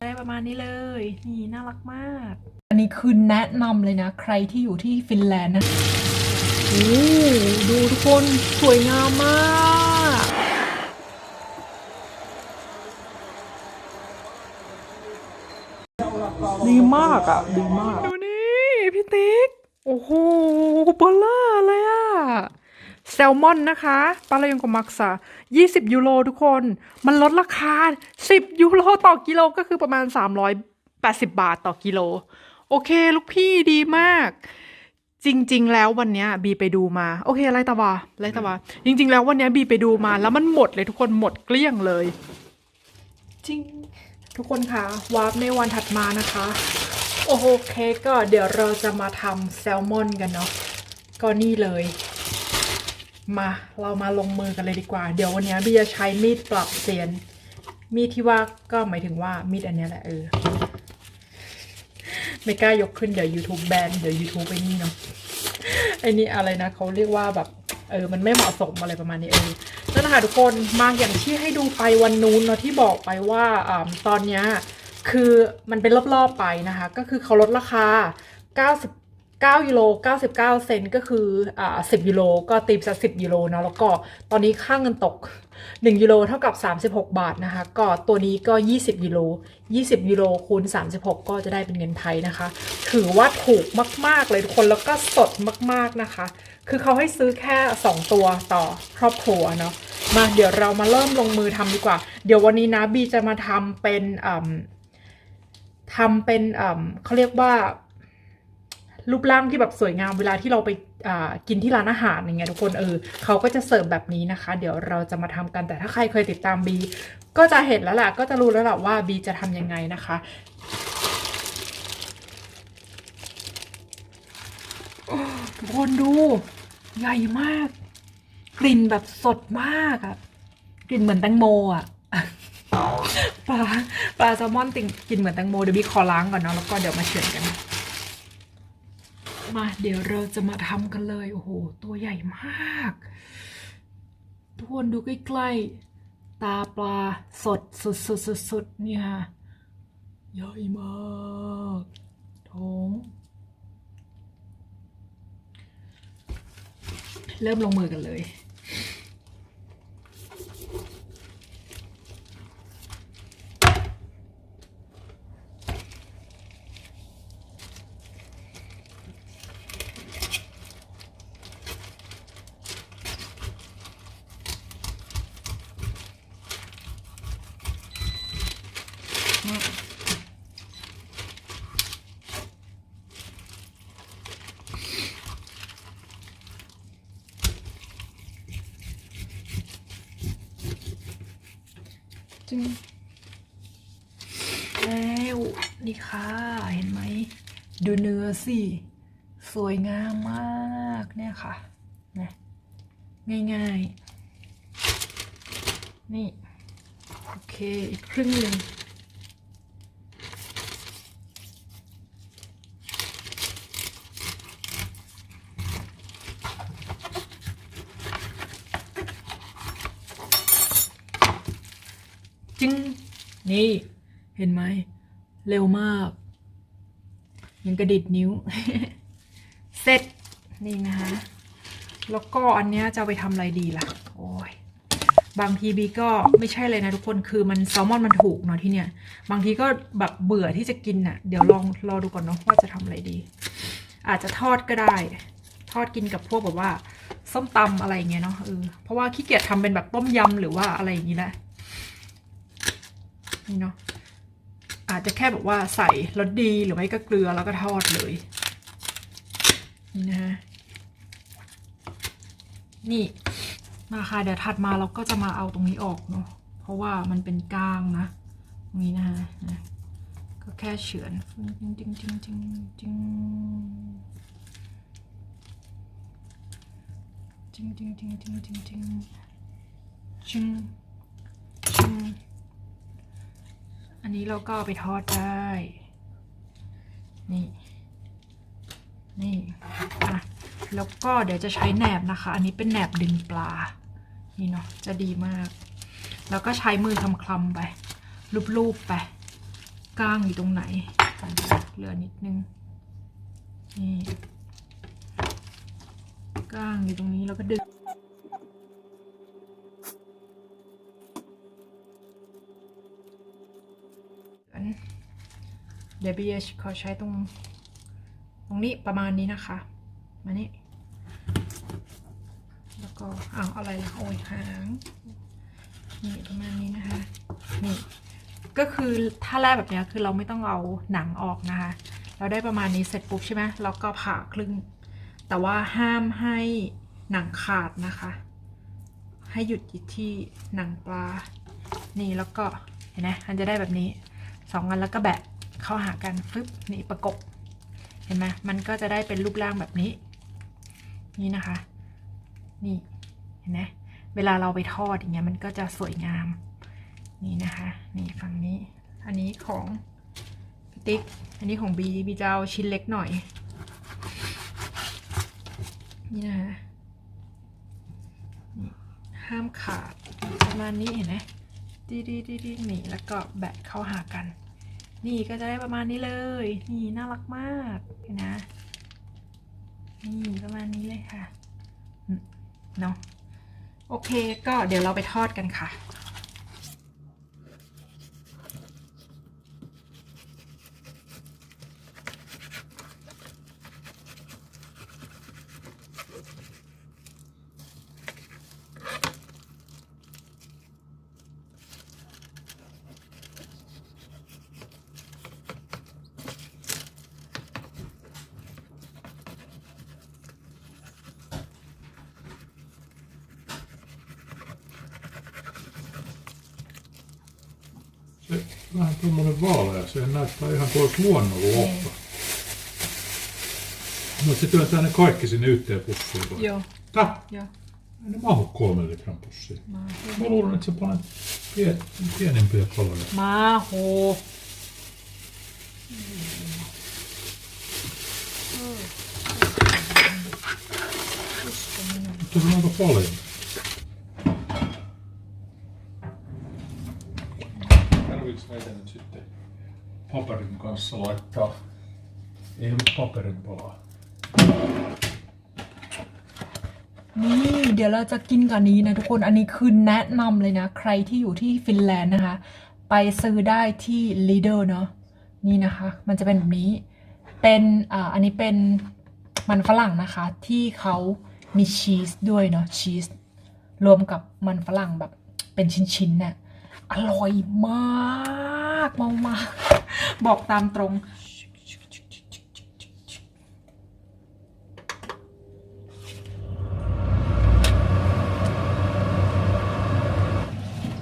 ได้ประมาณนี้เลย นี่น่ารักมาก อันนี้คือแนะนำเลยนะ ใครที่อยู่ที่ฟินแลนด์นะโอ้ดูทุกคนสวยงามมากดีมากอะ ดีมาก ดูนี่ พี่ติ๊ก โอ้โหเบลล่าเลยอะ แซลมอนนะคะปลาลายงกมักษา20 ยูโรทุกคน มันลดราคา 10 ยูโรต่อกิโลก็คือประมาณ 380 บาทต่อกิโล โอเค ลูกพี่ดีมาก จริง ๆ แล้ววันเนี้ยบีไปดูมา โอเคไรตะวาไรตะวาจริง ๆ แล้ววันเนี้ยบีไปดูมา แล้วมันหมดเลยทุกคนหมดเกลี้ยงเลย จริง ทุกคนคะวาร์ปในวันถัดมานะคะโอเคก็เดี๋ยวเราจะมาทำแซลมอนกันเนาะก็นี่เลย มาเรามาลงมือกันเลยดีกว่า เดี๋ยววันนี้บีจะใช้มีดปรับเสียน มีดที่ว่าก็หมายถึงว่ามีดอันนี้แหละเออ ไม่กล้ายกขึ้นเดี๋ยว YouTube แบนเดี๋ยว YouTube ไปนี่เนาะไอ้นี่อะไรนะเขาเรียกว่าแบบ เออ มันไม่เหมาะสมอะไรประมาณนี้เออนั่นนะคะทุกคนมาอย่างที่ให้ดูไปวันนู้นเนาะที่บอกไปว่าอ่าตอนเนี้ยคือมันเป็นรอบๆไปนะคะ ก็คือเขาลดราคา 9ยูโร99 เซนก็คืออ่า10ยูโรก็ตีมสัก10ยูโรเนาะแล้วก็ตอนนี้ค่าเงินตก 1ยูโรเท่ากับ 36 บาทนะคะ ก็ตัวนี้ก็ 20ยูโร20ยูโรคูณ 36 ก็จะได้เป็นเงินไทยนะคะ ถือว่าถูกมาก ๆ เลยทุกคนแล้วก็สดมากๆนะคะ คือเขาให้ซื้อแค่ 2 ตัวต่อครอบครัวเนาะมาเดี๋ยวเรามาเริ่มลงมือทำดีกว่า เดี๋ยววันนี้นะบีจะมาทำเป็นอ่ำทำเป็นอ่ำเขาเรียกว่า รูปร่างที่แบบสวยงามเวลาที่เราไปกินที่ร้านอาหารอย่างเงี้ยทุกคนเออเขาก็จะเสิร์ฟแบบนี้นะคะ เดี๋ยวเราจะมาทำกันแต่ถ้าใครเคยติดตามบีก็จะเห็นแล้วแหละก็จะรู้แล้วแหละว่าบีจะทำยังไงนะคะทุกคนดูใหญ่มาก กลิ่นแบบสดมากอะกลิ่นเหมือนแตงโมอะปลาปลาแซลมอนติ่งกลิ่นเหมือนแตงโมเดี๋ยวบีขอล้างก่อนเนาะแล้วก็เดี๋ยวมาเฉือนกัน มาเดี๋ยวเราจะมาทำกันเลย โอ้โห ตัวใหญ่มาก ทุกคนดูใกล้ๆ ตาปลาสดสุดสุดสุดสุดเนี่ยค่ะใหญ่มากท้องเริ่มลงมือกันเลย จึงแล้วนี่ค่ะ เห็นไหม ดูเนื้อสิ สวยงามมากเนี่ยค่ะนะง่าย ๆ นี่ โอเค อีกครึ่งหนึ่ง จึงนี่เห็นไหม เร็วมาก ยังกระดิดนิ้ว เสร็จ นี่นะคะ แล้วก็อันเนี้ยจะไปทำอะไรดีล่ะ โอ้ยบางทีบีก็ไม่ใช่เลยนะทุกคนคือมันแซลมอนมันถูกเนาะที่เนี่ย บางทีก็แบบเบื่อที่จะกินน่ะ เดี๋ยวลองรอดูก่อนเนาะว่าจะทำอะไรดี อาจจะทอดก็ได้ ทอดกินกับพวกแบบว่า ส้มตำอะไรเงี้ยเนาะเออเพราะว่าขี้เกียจทำเป็นแบบต้มยำหรือว่าอะไรอย่างงี้แหละ นี่เนาะอาจจะแค่แบบว่าใส่รสดีหรือไม่ก็เกลือแล้วก็ทอดเลย นี่นะฮะนี่มาค่ะเดี๋ยวถัดมาเราก็จะมาเอาตรงนี้ออกเนาะเพราะว่ามันเป็นกลางนะตรงนี้นะฮะก็แค่เฉือนจริงจริงจริงจริงจริงจริงจริงจริงจริงจริงจริง อันนี้เราก็เอาไปทอดได้ นี่ นี่อะแล้วก็เดี๋ยวจะใช้แหนบนะคะ อันนี้เป็นแหนบดึงปลา นี่เนาะ จะดีมาก แล้วก็ใช้มือคลำๆไปรูปๆไป ก้างอยู่ตรงไหน เหลือนิดนึง นี่ ก้างอยู่ตรงนี้แล้วก็ดึง เดี๋ยวบีเขอใช้ตรง ตรงนี้ประมาณนี้นะคะ มานี่ แล้วก็อ้าวอะไรล่ะโอ้ยหาง นี่ประมาณนี้นะคะ นี่ ก็คือถ้าแรกแบบนี้คือเราไม่ต้องเอาหนังออกนะคะ เราได้ประมาณนี้เสร็จปุ๊บใช่ไหมเราก็ผ่าครึ่ง แต่ว่าห้ามให้หนังขาดนะคะ ให้หยุดยที่หนังปลา นี่แล้วก็เห็นไหมมันจะได้แบบนี้สองอันแล้วก็แบะ เข้าหากันฟึบนี่ประกบ เห็นไหมมันก็จะได้เป็นรูปร่างแบบนี้ นี่นะคะ นี่เห็นไหมเวลาเราไปทอดอย่างเงี้ยมันก็จะสวยงาม นี่นะคะ นี่ฝั่งนี้ อันนี้ของติ๊ก อันนี้ของบีบีจะเอาชิ้นเล็กหน่อย นี่นะคะห้ามขาดประมาณนี้เห็นไหมดีดีดีดีนี่แล้วก็แบะเข้าหากัน นี่ก็จะได้ประมาณนี้เลย นี่น่ารักมากนะ นี่ประมาณนี้เลยค่ะ เนาะ โอเค ก็เดี๋ยวเราไปทอดกันค่ะ Se vähän tuommoinen vaalea, se näyttää ihan kuin olisi luonnonlohta. Niin. No se työntää ne kaikki sinne yhteen pussiin vai? Joo. Tää? Joo. Ei ne mahu kolmen litran pussiin. Mahu. Mä luulen, että sä panet pie- pienempiä kaloja. Mahu. Mutta se on aika paljon. Paperin kanssa laittaa? Ei ollut paperin palaa. นี่เดี๋ยวเราจะกินกับนี้นะทุกคนอันนี้คือแนะนำเลยนะ ใครที่อยู่ที่ฟินแลนด์นะคะ ไปซื้อได้ที่ Lidl เนาะนี่นะคะ มันจะเป็นแบบนี้เป็นอ่าอันนี้เป็นมันฝรั่งนะคะ ที่เขามีชีสด้วยเนาะชีสรวมกับมันฝรั่งแบบเป็นชิ้นๆน่ะ อร่อยมากมากมากบอกตามตรง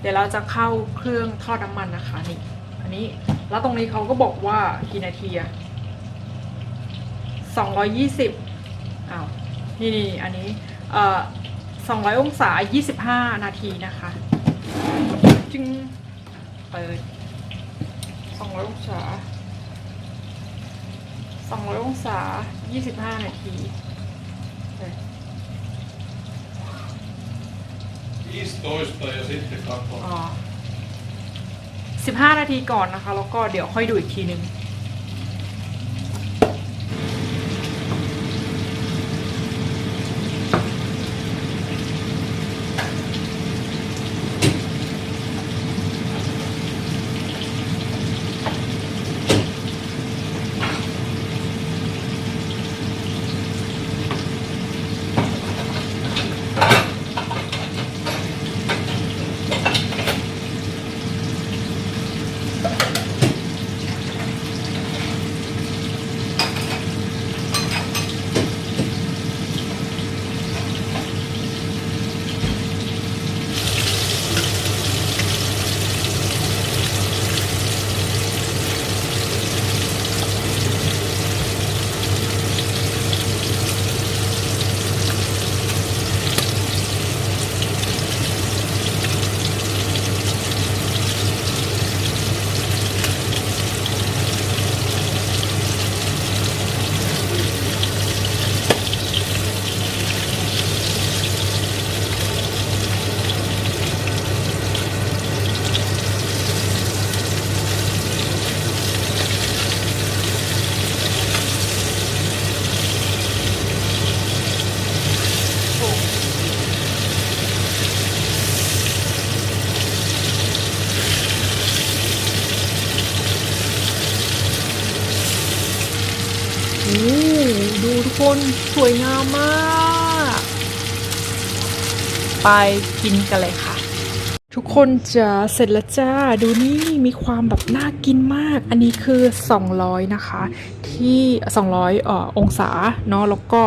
เดี๋ยวเราจะเข้าเครื่องทอดน้ำมันนะคะนี่ อันนี้ แล้วตรงนี้เขาก็บอกว่ากี่นาทีอะสองร้อยยี่สิบอ้าว นี่นี่อันนี้ เอ่อสองร้อยองศายี่สิบห้านาทีนะคะ จึงเปิดสองร้อยองศาสองร้อยองศายี่สิบห้านาทีเออ15 ja sitten katso. อ๋อสิบห้านาทีก่อนนะคะ แล้วก็เดี๋ยวค่อยดูอีกทีนึง น ดูทุกคนสวยงามมาก ไปกินกันเลยค่ะ ทุกคนจะเสร็จแล้วจ้า ดูนี่มีความแบบน่ากินมาก อันนี้คือ 200 นะคะ ที่ 200เอ่อองศาเนาะแล้วก็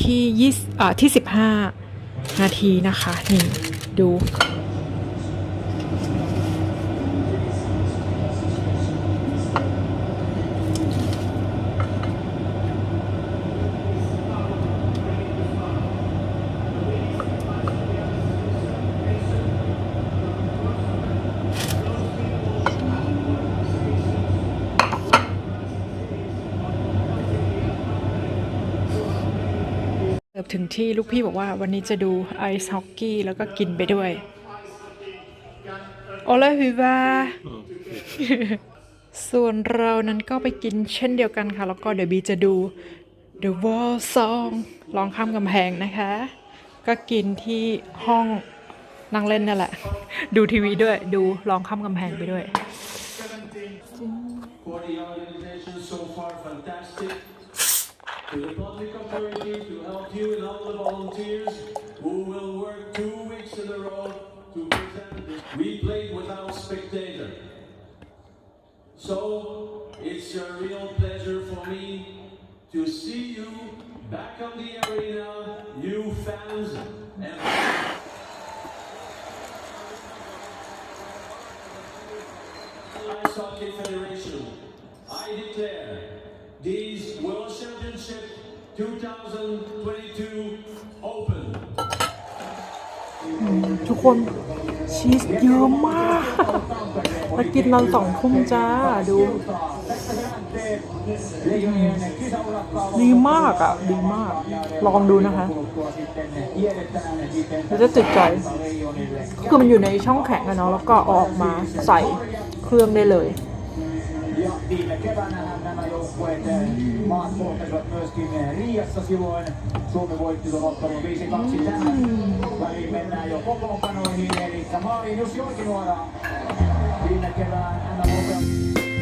ที่20เอ่อที่ 15 นาทีนะคะ นี่ดู อบถึงที่ลูกพี่บอกว่าวันนี้จะดูไอซ์ฮอกกี้แล้วก็กินไปด้วยโอลาฮิวาส่วนเรานั้นก็ไปกินเช่นเดียวกันค่ะ แล้วก็เดี๋ยวบีจะดู The Wall Song ลองข้ามกำแพงนะคะ ก็กินที่ห้องนั่งเล่นนั่นแหละ ดูทีวีด้วย ดูลองข้ามกำแพงไปด้วย Ice Hockey Federation, I declare these World Championship 2022 open. ทุกคนชีสเยอะมาก มากินตอนสองทุ่มจ้าดู ดีมากอะ ดีมาก ลองดูนะคะเราจะติดใจคือมันอยู่ในช่องแข็งอะเนาะแล้วก็เอาออกมาใส่เครื่องได้เลย Ja viime keväänähän nämä joukkueet maat kohtasivat myöskin Riassa silloin. Suomi voitti tuon ottelun 5-2 tähän. Väliin mennään jo kokoonpanoihin, eli maaliin Jussi Oikinuora viime kevään MM